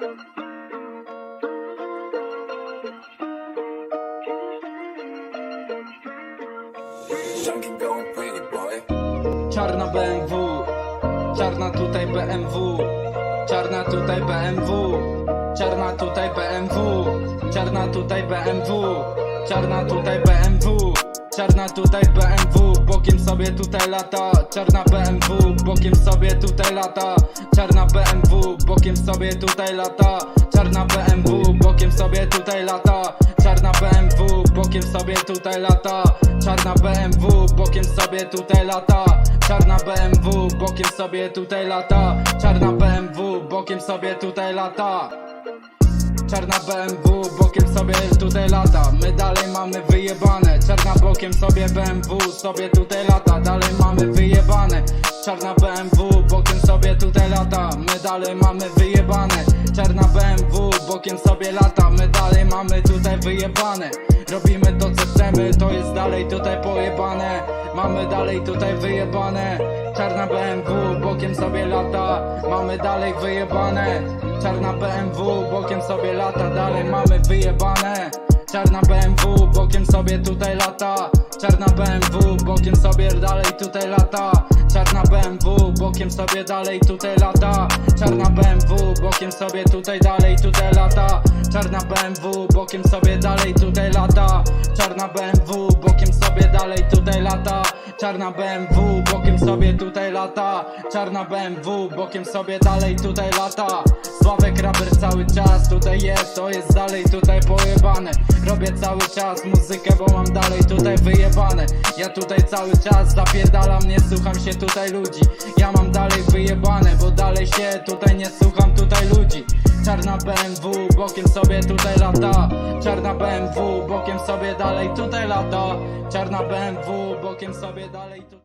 Czarna BMW, czarna tutaj BMW, czarna tutaj BMW, czarna tutaj BMW, czarna tutaj BMW, czarna tutaj BMW, czarna tutaj BMW, bokiem sobie tutaj lata, czarna BMW, bokiem sobie tutaj lata, czarna BMW, bokiem sobie tutaj lata, czarna BMW, bokiem sobie tutaj lata, czarna BMW, bokiem sobie tutaj lata, czarna BMW, bokiem sobie tutaj lata, czarna BMW, bokiem sobie tutaj lata, czarna BMW, bokiem sobie tutaj lata. Czarna BMW, bokiem sobie tutaj lata. My dalej mamy wyjebane. Czarna bokiem sobie BMW, sobie tutaj lata. Dalej mamy wyjebane. Czarna BMW, bokiem sobie tutaj lata. My dalej mamy wyjebane. Czarna BMW, bokiem sobie lata. My dalej mamy tutaj wyjebane. Robimy to co chcemy, to jest dalej tutaj pojebane Mamy dalej tutaj wyjebane. Czarna BMW, bokiem sobie lata. Mamy dalej wyjebane. Czarna BMW, bokiem sobie lata. Dalej mamy wyjebane. Czarna BMW, bokiem sobie tutaj lata. Czarna BMW, bokiem sobie dalej tutaj lata. Czarna BMW, bokiem sobie dalej tutaj lata. Czarna BMW, bokiem sobie tutaj dalej tutaj lata. Czarna BMW, bokiem sobie dalej tutaj lata. Czarna BMW, bokiem sobie dalej tutaj lata. Czarna BMW, bokiem sobie tutaj lata. Czarna BMW, bokiem sobie dalej tutaj lata. Sławek raper cały czas tutaj jest, to jest dalej tutaj pojebane. Robię cały czas muzykę, bo mam dalej tutaj wyjebane. Ja tutaj cały czas zapierdalam, nie słucham się tutaj ludzi. Ja mam dalej wyjebane, bo dalej się tutaj Czarna BMW, bokiem sobie tutaj lata. Czarna BMW, bokiem sobie dalej tutaj lata. Czarna BMW, bokiem sobie dalej tutaj